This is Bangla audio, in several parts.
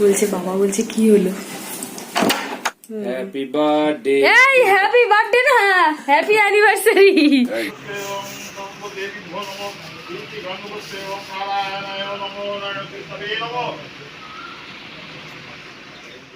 বলছে বাবা বলছে কি হলো? হ্যাপি বার্থডে এই হ্যাপি বার্থডে না happy anniversary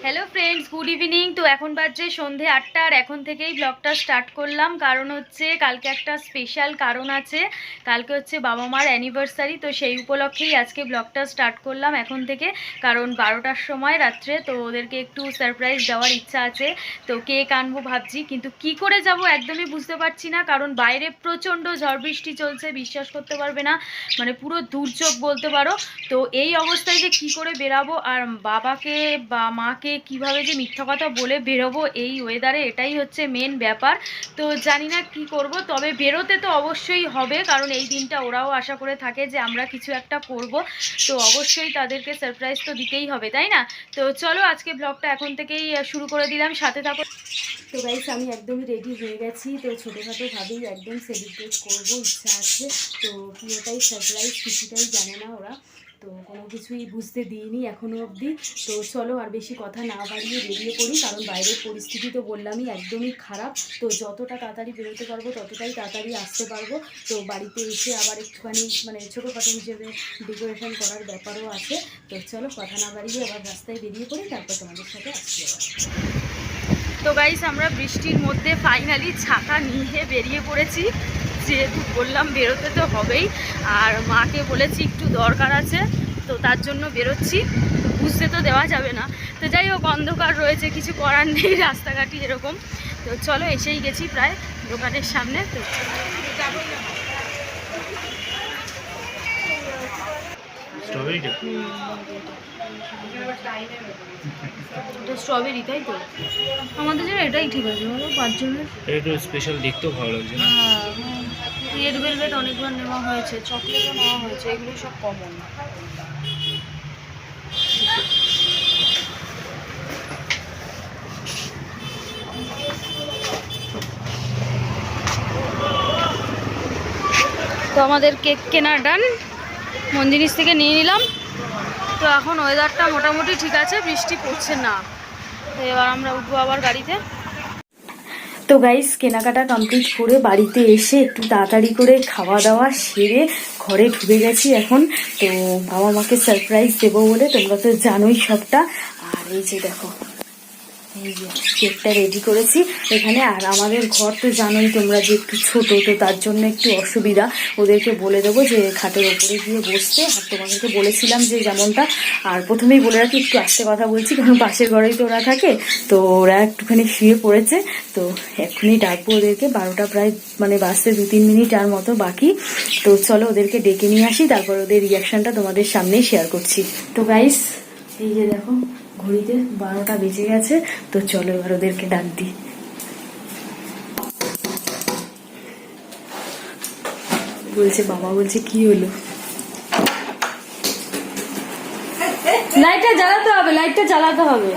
hello friends good evening তো এখন বাজছে সন্ধে আটটা আর এখন থেকেই ব্লগটা স্টার্ট করলাম। কারণ হচ্ছে কালকে একটা স্পেশাল কারণ আছে। কালকে হচ্ছে বাবা মার অ্যানিভার্সারি তো সেই উপলক্ষেই আজকে ব্লগটা স্টার্ট করলাম এখন থেকে। কারণ বারোটার সময় রাত্রে, তো ওদেরকে একটু সারপ্রাইজ দেওয়ার ইচ্ছা আছে। তো কেক আনব ভাবছি, কিন্তু কি করে যাব একদমই বুঝতে পারছি না। কারণ বাইরে প্রচণ্ড ঝড় বৃষ্টি চলছে, বিশ্বাস করতে পারবে না। মানে পুরো দুর্যোগ বলতে পারো। তো এই অবস্থায় যে কি করে বেরাবো? আর বাবাকে বা মাকে কীভাবে যে মিথ্যা কথা বলে বেরোবো এই ওয়েদারে এটাই হচ্ছে মেন ব্যাপার। তো জানি না কি করব, তবে বেরোতে তো অবশ্যই হবে, কারণ এই দিনটা ওরাও আশা করে থাকে যে আমরা কিছু একটা করব। তো অবশ্যই তাদেরকে সারপ্রাইজ তো দিতেই হবে, তাই না? তো চলো আজকে ব্লগটা এখন থেকেই শুরু করে দিলাম, সাথে থাকো। তো গাইস আমি একদমই রেডি হয়ে গেছি। তো ছোটোখাটোভাবেই একদম সেলিব্রেট করব, ইচ্ছা আছে। তো পুরোটাই সারপ্রাইজ কিছুটাই জানে না ওরা। তো কোনো কিছুই বুঝতে দিইনি এখনও অবধি। তো চলো আর বেশি কথা না বাড়িয়ে বেরিয়ে পড়ি, কারণ বাইরের পরিস্থিতি তো বললামই একদমই খারাপ। তো যতটা তাড়াতাড়ি বেরোতে পারব, ততটাই তাড়াতাড়ি আসতে পারব। তো বাড়িতে এসে আবার একটুখানি মানে ছোটোখাটো হিসেবে ডেকোরেশন করার ব্যাপারও আছে। তো চলো কথা না বাড়িয়ে আবার রাস্তায় বেরিয়ে পড়ি, তারপর তোমাদের সাথে আসছি আবার। তো গাইস আমরা বৃষ্টির মধ্যে ফাইনালি ছাতা নিয়ে বেরিয়ে পড়েছি। যেহেতু বললাম বেরোতে তো হবেই, আর মাকে বলেছি একটু দরকার আছে, তো তার জন্য বেরোচ্ছি। বুঝতে তো দেওয়া যাবে না। তো যাই হোক, অন্ধকার রয়েছে, কিছু করার নেই, রাস্তাঘাটই এরকম। তো চলো, এসেই গেছি প্রায় দোকানের সামনে। তো স্ট্রবেরিটা এটা স্ট্রবেরি তাই তো? আমাদের জন্য এটাই ঠিক আছে বলো পাঁচজনের। এটা একটু স্পেশাল দেখতেও ভালো লাগছে না? রেড ভেলভেট অনেকবার নেওয়া হয়েছে চকলেটও নেওয়া হয়েছে এগুলো সব কমন তো আমাদের কেক কেনা ডান মন জিনিস থেকে নিয়ে নিলাম। তো এখন ওয়েদারটা মোটামুটি ঠিক আছে, বৃষ্টি পড়ছে না। এবার আমরা উঠবো আবার গাড়িতে। তো গাইস কেনাকাটা কমপ্লিট করে বাড়িতে এসে একটু তাড়াতাড়ি করে খাওয়া দাওয়া সেরে ঘরে ঢুকে গেছি এখন। তো বাবা মাকে সারপ্রাইজ দেবো বলে, তোমরা তো জানোই সবটা। আর এই যে দেখো কেকটা রেডি করেছি। এখানে আর আমাদের ঘর তো জানোই তোমরা যে একটু ছোট, তো তার জন্য একটু অসুবিধা। ওদেরকে বলে দেবো যে খাটের ওপরে গিয়ে বসতে। আর তোমাদেরকে বলেছিলাম যে যেমনটা। আর প্রথমেই বলে রাখি, একটু আসতে কথা বলছি, কারণ পাশের ঘরেই তো ওরা থাকে। তো ওরা একটুখানি শুয়ে পড়েছে। তো এক্ষুনি ডাকবো ওদেরকে। বারোটা প্রায় মানে বাসতে দু তিন মিনিট আর মতো বাকি। তো চলো ওদেরকে ডেকে নিয়ে আসি। তারপর ওদের রিয়াকশনটা তোমাদের সামনেই শেয়ার করছি। তো গাইস এই যে দেখো ঘড়িতে বারোটা বেজে গেছে তো চলো এবার ওদেরকে ডাক দিই। বলছে বাবা বলছে কি হলো? লাইটটা জ্বালাতে হবে লাইটটা জ্বালাতে হবে।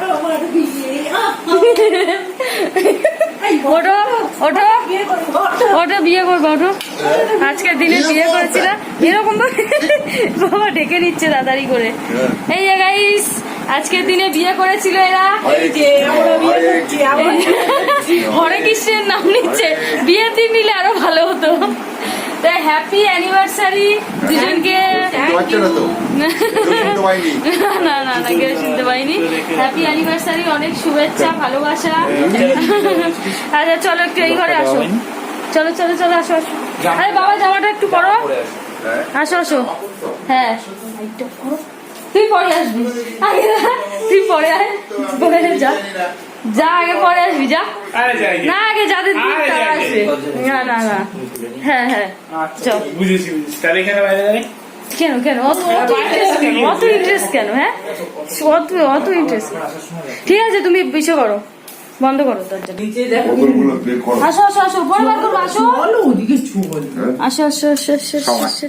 ওঠো ওঠো ওঠো বিয়ে করব ওঠো। আজকের দিনে বিয়ে করেছিল এরকম বাবা ডেকে নিচ্ছে তাড়াতাড়ি করে। এই যে গাইস আজকের দিনে বিয়ে করেছিল এরা। হরে কৃষ্ণের নাম নিচ্ছে। বিয়ের দিন নিলে আরও ভালো হতো। তাই হ্যাপি অ্যানিভার্সারি দুজনকে। না তো শুনতে পাইনি না না না কেউ শুনতে পাইনি হ্যাপি অ্যানিভার্সারি অনেক শুভেচ্ছা ভালোবাসা। আচ্ছা চলো একটু এই ঘরে আসো। চলো চলো চলো আসো আসো। আরে বাবা জামাটা একটু পরো। হ্যাঁ আসো। আসো হ্যাঁ। লাইটটা করো। তুই পরে আসবি। তুই পরে আয়। পরে যা। যা আগে পরে আসবি যা। না আগে যাদের দিন তারা আসবে না না না। হ্যাঁ হ্যাঁ। চল। বুঝেছি বুঝেছি। তাহলে এখানে বাইরে যাই। কেন কেন? অত অত ইন্টারেস্ট কেন? অত ইন্টারেস্ট কেন হ্যাঁ? অত অত ইন্টারেস্ট ঠিক আছে তুমি পিছু করো। বন্ধ করো দরজা করো। আসো আসো আসো। বড় বার করব আসো। হ্যাঁ? আসো আসো আসো আসো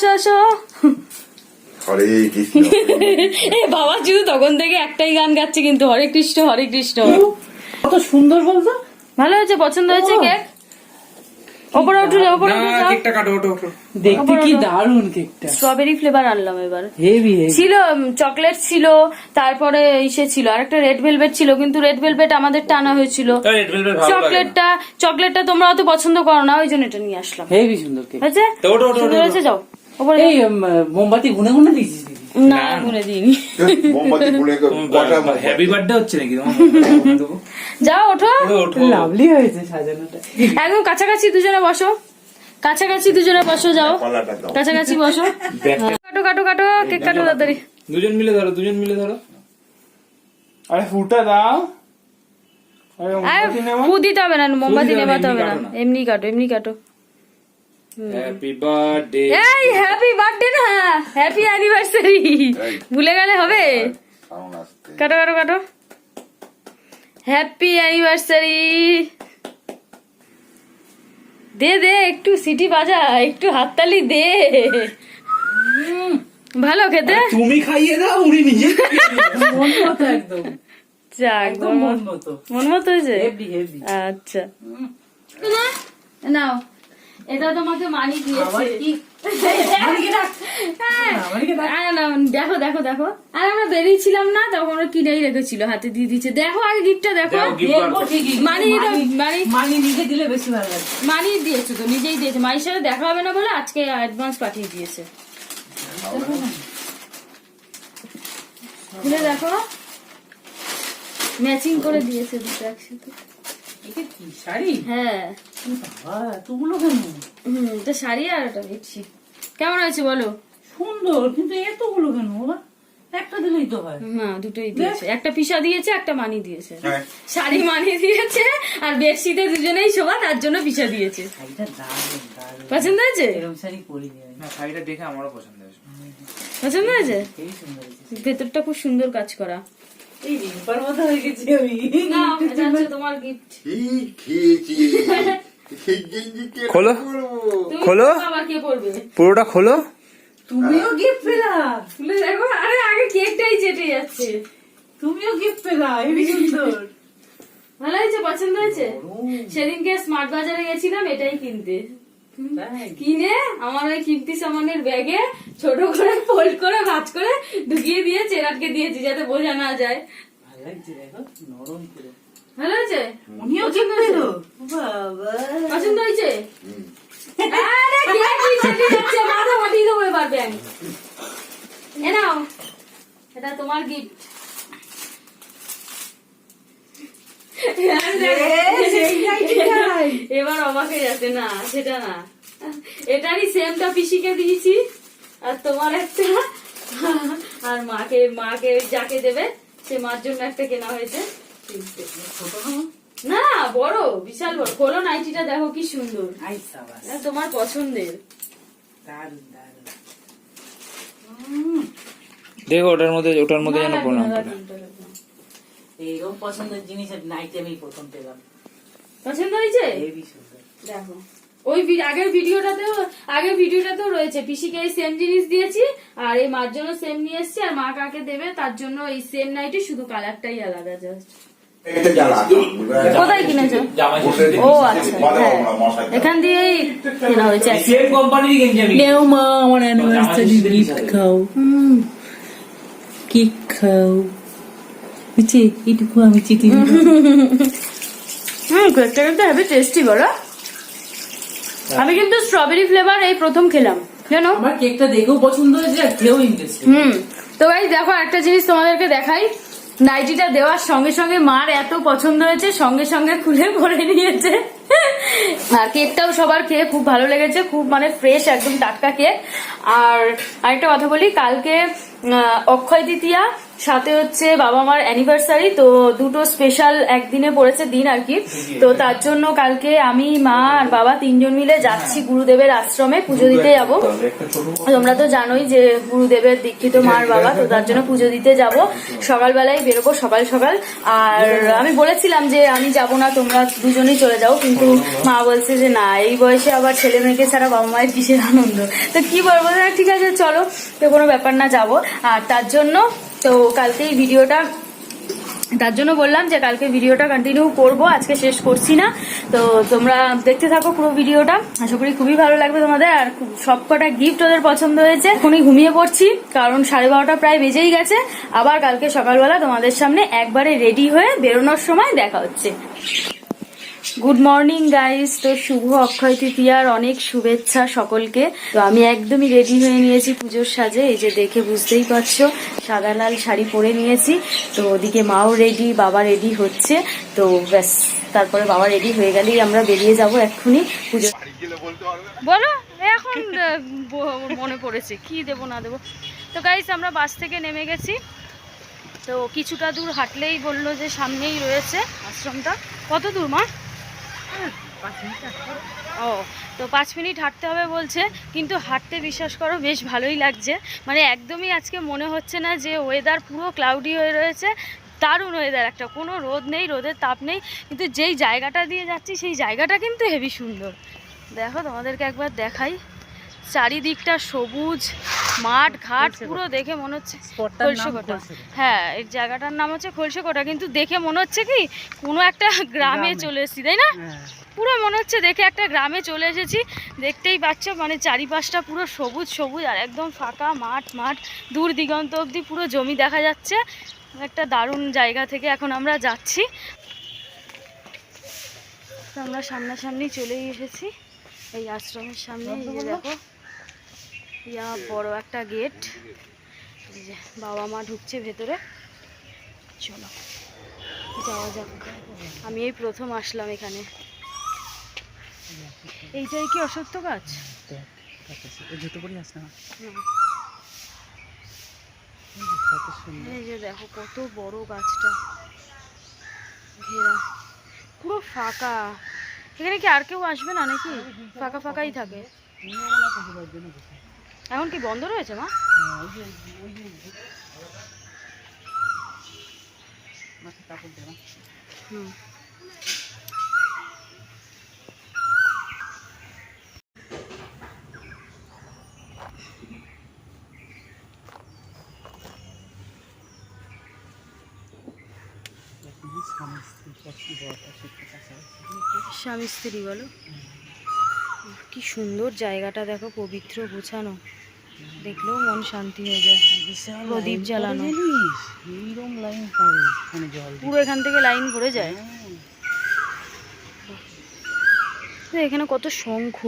আসো আসো। হরে কৃষ্ণ। এ বাবা শুধু তখন থেকে একটাই গান গাচ্ছে কিন্তু। হরে কৃষ্ণ হরে কৃষ্ণ। কত সুন্দর বলতো। ভালো হয়েছে? পছন্দ হয়েছে কেক? ওপরে উঠে ওপরে উঠে কেকটা কাটো ওটো ওটো দেখতে কি দারুণ কেকটা। স্ট্রবেরি ফ্লেভার আনলাম এবার। হেভি ছিল চকলেট ছিল তারপরে ইসে ছিল। আর একটা রেড ভেলভেট ছিল কিন্তু রেড ভেলভেট আমাদের টানা হয়েছিল। চকলেটটা চকলেটটা তোমরা অত পছন্দ করো না ওই জন্য এটা নিয়ে আসলাম। হেভি সুন্দর কেক ওঠো, সুন্দর হয়েছে? যাও। এই মোমবাতি গুনে গুনে দিয়েছিস দিদি। না গুনে দিইনি। মোমবাতি গুলে কটা হ্যাপি বার্থডে হচ্ছে নাকি তোমার মোমবাতি? দেবো? যাও ওঠো। লাভলি হয়েছে সাজানোটা। একদম কাছাকাছি দুজনে বসো। কাছাকাছি দুজনে বসো যাও। কাছাকাছি বসো। ব্যাগটা কাটো কাটো কাটো কেক কাটো তাড়াতাড়ি। দুজন মিলে ধরো দুজন মিলে ধরো। আরে ফুটা দাও। আরে দিতে হবে না মোমবাতি নেবাতে হবে না। এমনি কাটো এমনি কাটো। হ্যাপি বার্থডে এই হ্যাপি বার্থডে না। হ্যাপি অ্যানিভার্সারি ভুলে গেলে হবে। কাটো কাটো কাটো। হ্যাপি অ্যানিভার্সারি দে দে একটু সিটি বাজা একটু হাততালি দে। ভালো খেতে। তুমি খাইয়ে দাও উনি নিজে মন মতো একদম। যাক মন মতো। মন মতো হয়েছে? আচ্ছা। নাও। এটা তোমাকে মানি দিয়েছে। কি? হ্যাঁ। দেখ। দেখো দেখো দেখো। আর আমরা বেরিয়েছিলাম না তখন ওরা কিনেই রেখেছিল হাতে দিয়ে দিচ্ছে দেখো আগে গিফটটা দেখো। মানি মানি মানি। নিজে দিলে বেশি ভালো লাগে। মানি দিয়েছে তো নিজেই দিয়েছে। মায়ের সাথে দেখা হবে না বলে আজকে অ্যাডভান্স পাঠিয়ে দিয়েছে। খুলে দেখো। ম্যাচিং করে দিয়েছে দুটো একসাথে। এটা কি শাড়ি? হ্যাঁ। বাবা এতগুলো কেন? হুম এটা শাড়ি আর এটা বেডশিট। কেমন হয়েছে বলো? সুন্দর কিন্তু এতগুলো কেন বাবা? একটা দিলেই তো হয়। হ্যাঁ দুটোই দিয়েছে। একটা পিসা দিয়েছে একটা মানি দিয়েছে। হ্যাঁ। শাড়ি মানি দিয়েছে আর বেডশিটে দুজনেই শোভা তার জন্য পিসা দিয়েছে। পছন্দ হয়েছে? এরকম শাড়ি পরিনি না শাড়িটা দেখে আমারও পছন্দ হয়েছে। পছন্দ হয়েছে। ভেতরটা খুব সুন্দর কাজ করা। এই রিম্পার মতো হয়ে গেছি আমি। না এটা হচ্ছে তোমার গিফট কি খেয়েছি? খোলো। খোলো। আবার কে পড়বে পুরোটা খোলো। তুমিও গিফট পেলা। খুলে দেখো আরে আগে কেকটাই চেটে যাচ্ছে। তুমিও গিফট পেলা হেভি সুন্দর। ভালো হয়েছে পছন্দ হয়েছে? সেদিনকে স্মার্ট বাজারে গেছিলাম এটাই কিনতে? কিনে আমার ওই সামানের ব্যাগে ছোট করে ফোল্ড করে ভাজ করে ঢুকিয়ে দিয়ে চেরাটকে দিয়েছি যাতে বোঝা না যায়। ভালো লাগছে দেখো নরম পুরো। ভালো হয়েছে? উনিও গিফট পেল বাবা পছন্দ হয়েছে? আরে কেক নিচে যাচ্ছে মাথা ফাটিয়ে দেবো এবার ব্যাং এ নাও এটা তোমার গিফট এবার অবাকে যাচ্ছে না সেটা না। এটারই সেমটা পিসিকে দিয়েছি আর তোমার একটা আর মাকে মাকে যাকে দেবে সে মার জন্য একটা কেনা হয়েছে। না না বড় বিশাল বড়। খোলো নাইটিটা দেখো কি সুন্দর। তোমার পছন্দের। দেখো ওটার মধ্যে ওটার মধ্যে যেন প্রণাম। এইরকম পছন্দের জিনিসের নাইট আমি প্রথম পেলাম। পছন্দ হয়েছে? দেখো। ওই আগের ভিডিওটাতেও আগের ভিডিওটাতেও রয়েছে। পিসিকে এই সেম জিনিস দিয়েছি আর এই মার জন্য সেম নিয়ে এসেছি আর মা কাকে দেবে তার জন্য এই সেম নাইটে শুধু কালারটাই আলাদা জাস্ট কোথায় কিনেছো? ও আচ্ছা হ্যাঁ। এখান দিয়ে কেনা হয়েছে। সেম কোম্পানির আমি। নেও মা আমার অ্যানিভার্সারি গিফট খাও। কেক খাও। বুঝছি এটুকু আমি চিঠি হুম কেকটা কিন্তু হেভি টেস্টি বলো। আমি কিন্তু স্ট্রবেরি ফ্লেভার এই প্রথম খেলাম জানো? আমার কেকটা দেখেও পছন্দ হয়েছে আর খেয়েও ইন্টারেস্ট হুম। তো ভাই দেখো একটা জিনিস তোমাদেরকে দেখাই। নাইটিটা দেওয়ার সঙ্গে সঙ্গে মার এত পছন্দ হয়েছে সঙ্গে সঙ্গে খুলে পরে নিয়েছে। আর কেকটাও সবার খেয়ে খুব ভালো লেগেছে, খুব মানে ফ্রেশ একদম টাটকা কেক। আর আরেকটা কথা বলি, কালকে অক্ষয় দ্বিতীয়া সাথে হচ্ছে বাবা মার অ্যানিভার্সারি তো দুটো স্পেশাল একদিনে পড়েছে দিন আর কি। তো তার জন্য কালকে আমি, মা আর বাবা তিনজন মিলে যাচ্ছি গুরুদেবের আশ্রমে, পুজো দিতে যাব। তোমরা তো জানোই যে গুরুদেবের দীক্ষিত মার বাবা, তো তার জন্য পুজো দিতে যাব। সকালবেলায় বেরোবো সকাল সকাল। আর আমি বলেছিলাম যে আমি যাব না, তোমরা দুজনেই চলে যাও, কিন্তু মা বলছে যে, না, এই বয়সে আবার ছেলে মেয়েকে ছাড়া বাবা মায়ের কিসের আনন্দ? তো কি বলব ঠিক আছে, চলো, তো কোনো ব্যাপার না, যাব। আর তার জন্য, তো কালকে এই ভিডিওটা, তার জন্য বললাম যে, কালকে ভিডিওটা কন্টিনিউ করব, আজকে শেষ করছি না। তো তোমরা দেখতে থাকো পুরো ভিডিওটা। আশা করি খুবই ভালো লাগবে তোমাদের, আর খুব- সবকটা গিফট ওদের পছন্দ হয়েছে। এখনই ঘুমিয়ে পড়ছি, কারণ সাড়ে বারোটা প্রায় বেজেই গেছে। আবার কালকে সকালবেলা তোমাদের সামনে একবারে রেডি হয়ে বেরোনোর সময় দেখা হচ্ছে। গুড মর্নিং গাইস তো শুভ অক্ষয় তৃতীয়ার অনেক শুভেচ্ছা সকলকে। তো আমি একদমই রেডি হয়ে নিয়েছি পুজোর সাজে। এই যে দেখে বুঝতেই পারছ, সাদা লাল শাড়ি পরে নিয়েছি। তো ওদিকে মাও রেডি বাবা রেডি হচ্ছে। তো ব্যাস, তারপরে বাবা রেডি হয়ে গেলেই আমরা বেরিয়ে যাব এক্ষুনি পুজো বলো, এখন মনে পড়েছে। কি দেবো, না দেবো? তো গাইস আমরা বাস থেকে নেমে গেছি। তো কিছুটা দূর হাঁটলেই বলল যে সামনেই রয়েছে আশ্রমটা। কত দূর, মা? ও, তো পাঁচ মিনিট হাঁটতে হবে বলছে, কিন্তু হাঁটতে বিশ্বাস করো বেশ ভালোই লাগছে। মানে একদমই আজকে মনে হচ্ছে না যে ওয়েদার পুরো ক্লাউডি হয়ে রয়েছে। দারুণ ওয়েদার একটা কোনো রোদ নেই, রোদের তাপ নেই, কিন্তু যেই জায়গাটা দিয়ে যাচ্ছি সেই জায়গাটা কিন্তু হেভি সুন্দর। দেখো তোমাদেরকে একবার দেখাই। চারিদিকটা সবুজ মাঠ ঘাট পুরো দেখে মনে হচ্ছে খোলসেকোটা হ্যাঁ এই জায়গাটার নাম হচ্ছে খোলসেকোটা কিন্তু দেখে মনে হচ্ছে কি কোনো একটা গ্রামে চলে এসেছি তাই না? পুরো মনে হচ্ছে দেখে একটা গ্রামে চলে এসেছি দেখতেই পাচ্ছ মানে চারিপাশটা পুরো সবুজ সবুজ আর একদম ফাঁকা মাঠ মাঠ দূর দিগন্ত অবধি পুরো জমি দেখা যাচ্ছে। একটা দারুণ জায়গা থেকে এখন আমরা যাচ্ছি। আমরা সামনাসামনি চলেই এসেছি এই আশ্রমের সামনে দেখো। ইয়া বড় একটা গেট বাবা মা ঢুকছে ভেতরে। চলো যাওয়া যাক। আমি এই প্রথম আসলাম এখানে। এইটাই কি অসত্য গাছ। এই যে দেখো কত বড় গাছটা। ঘেরা। পুরো ফাঁকা। এখানে কি আর কেউ আসবে না নাকি? ফাঁকা ফাঁকাই থাকে। এখন কি বন্ধ রয়েছে, মা? হুম। স্বামী স্ত্রী, বলো। কি সুন্দর জায়গাটা, দেখো, পবিত্র গোছানো। দেখলেও মন শান্তি হয়ে যায়। প্রদীপ জ্বালানো। এইরকম লাইন পড়ে জল পুরো এখান থেকে লাইন পড়ে যায়। এখানে কত শঙ্খ।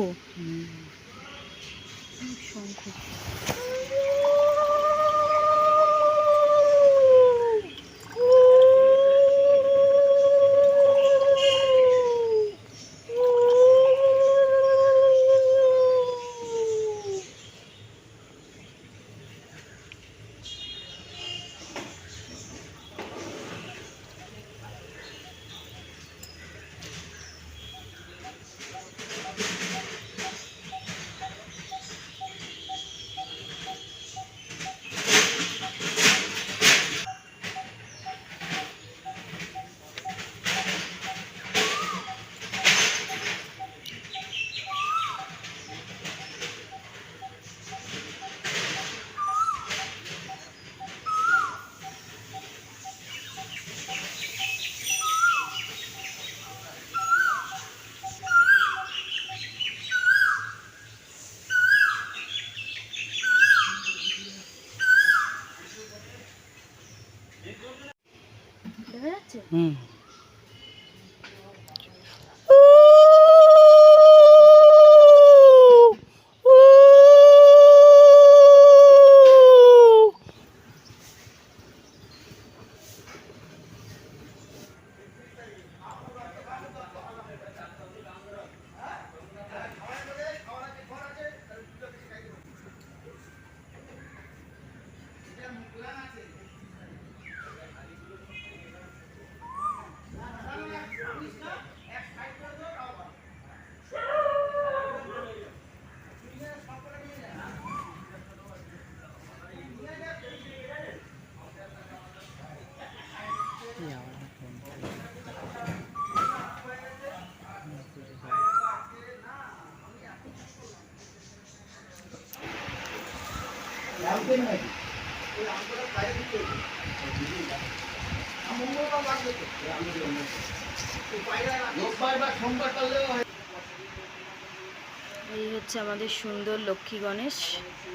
এই হচ্ছে আমাদের সুন্দর লক্ষ্মী গণেশ।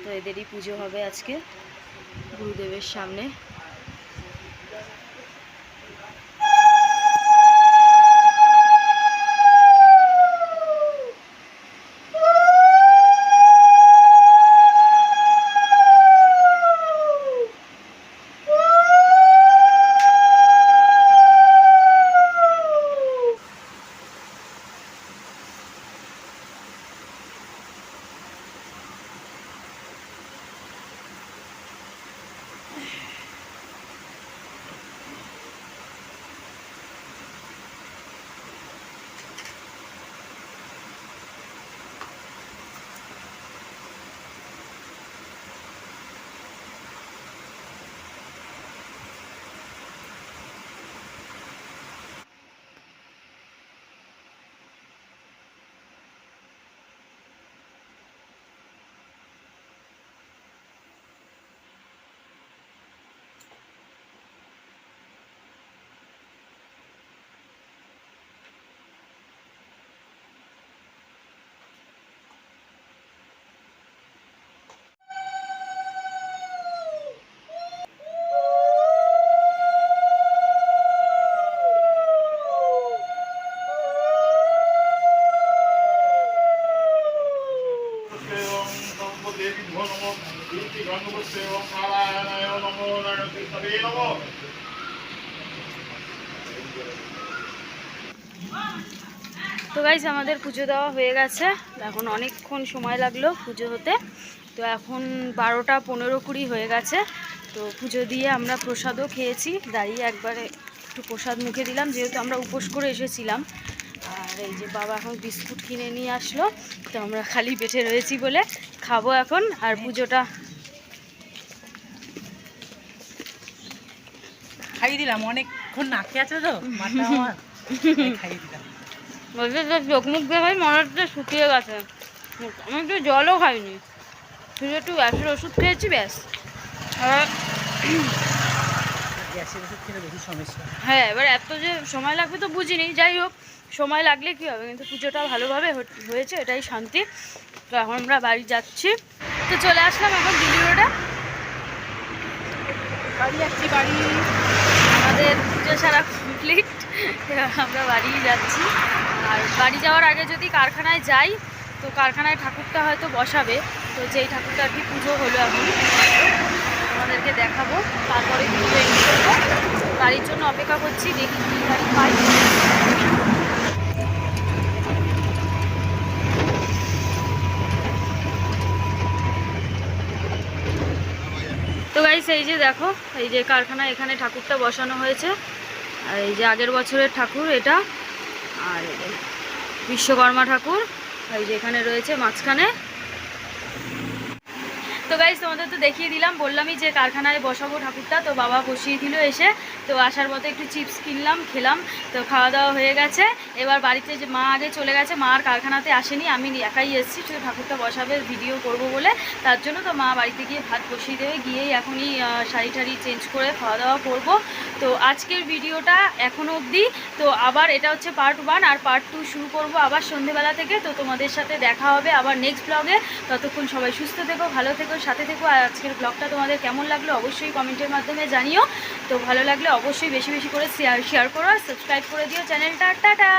তো এদেরই পুজো হবে আজকে গুরুদেবের সামনে। তো গাইজ আমাদের পুজো দেওয়া হয়ে গেছে। এখন অনেকক্ষণ সময় লাগল পুজো হতে। তো এখন বারোটা পনেরো কুড়ি হয়ে গেছে। তো পুজো দিয়ে আমরা প্রসাদও খেয়েছি। দাঁড়িয়ে একবারে একটু প্রসাদ মুখে দিলাম, যেহেতু আমরা উপোস করে এসেছিলাম। আর এই যে বাবা এখন বিস্কুট কিনে নিয়ে আসলো, তো আমরা খালি পেটে রয়েছি বলে খাব এখন। আর পুজোটা খাইয়ে দিলাম, অনেকক্ষণ না, খেয়ে আছে তো? তাই বলছে যে চোখ মুখ দিয়ে ভাই মনে হচ্ছে শুকিয়ে গেছে। আমি একটু জলও খাইনি। শুধু একটু গ্যাসের ওষুধ খেয়েছি ব্যাস। হ্যাঁ এবার এত যে সময় লাগবে তো বুঝিনি। যাই হোক সময় লাগলে কী হবে? কিন্তু পুজোটা ভালোভাবে হয়েছে এটাই শান্তি। তো এখন আমরা বাড়ি যাচ্ছি। তো চলে আসলাম এখন দিল্লি রোডে। বাড়ি যাচ্ছি বাড়ি। আমাদের পুজো সারা কমপ্লিট আমরা বাড়ি যাচ্ছি। আর বাড়ি যাওয়ার আগে যদি কারখানায় যাই, তো কারখানায় ঠাকুরটা হয়তো বসাবে। তো যেই ঠাকুরটা আর কি পুজো হলো এখন আমাদেরকে দেখাবো। তারপরে পুজো করব গাড়ির জন্য অপেক্ষা করছি, দেখি কী গাড়ি পাই। তো গাইস এই যে দেখো, এই যে কারখানা এখানে ঠাকুরটা বসানো হয়েছে। আর এই যে আগের বছরের ঠাকুর এটা, আর বিশ্বকর্মা ঠাকুর এই যে এখানে রয়েছে মাঝখানে তো গাইস তোমাদের তো দেখিয়ে দিলাম, বললামই যে কারখানায় বসাবো ঠাকুরটা, তো বাবা বসিয়ে দিল এসে। তো আসার মতো একটু চিপস কিনলাম, খেলাম, তো খাওয়া দাওয়া হয়ে গেছে। এবার বাড়িতে যে মা আগে চলে গেছে, মা আর কারখানাতে আসেনি, আমি একাই এসেছি, শুধু ঠাকুরটা বসাবে ভিডিও করব বলে। তার জন্য তো মা বাড়িতে গিয়ে ভাত বসিয়ে দেবে, গিয়েই এখনই শাড়ি টাড়ি চেঞ্জ করে খাওয়া দাওয়া করব। তো আজকের ভিডিওটা এখনও অবধি। তো আবার এটা হচ্ছে পার্ট ওয়ান আর পার্ট টু শুরু করব আবার সন্ধেবেলা থেকে। তো তোমাদের সাথে দেখা হবে আবার নেক্সট ব্লগে ততক্ষণ সবাই সুস্থ থেকো, ভালো থেকো সাথে থেকো। আর আজকের ব্লগটা তোমাদের কেমন লাগল অবশ্যই কমেন্টের মাধ্যমে জানিও। তো ভালো লাগলে অবশ্যই বেশি বেশি করে শেয়ার শেয়ার করো আর সাবস্ক্রাইব করে দিও চ্যানেলটা। টাটা!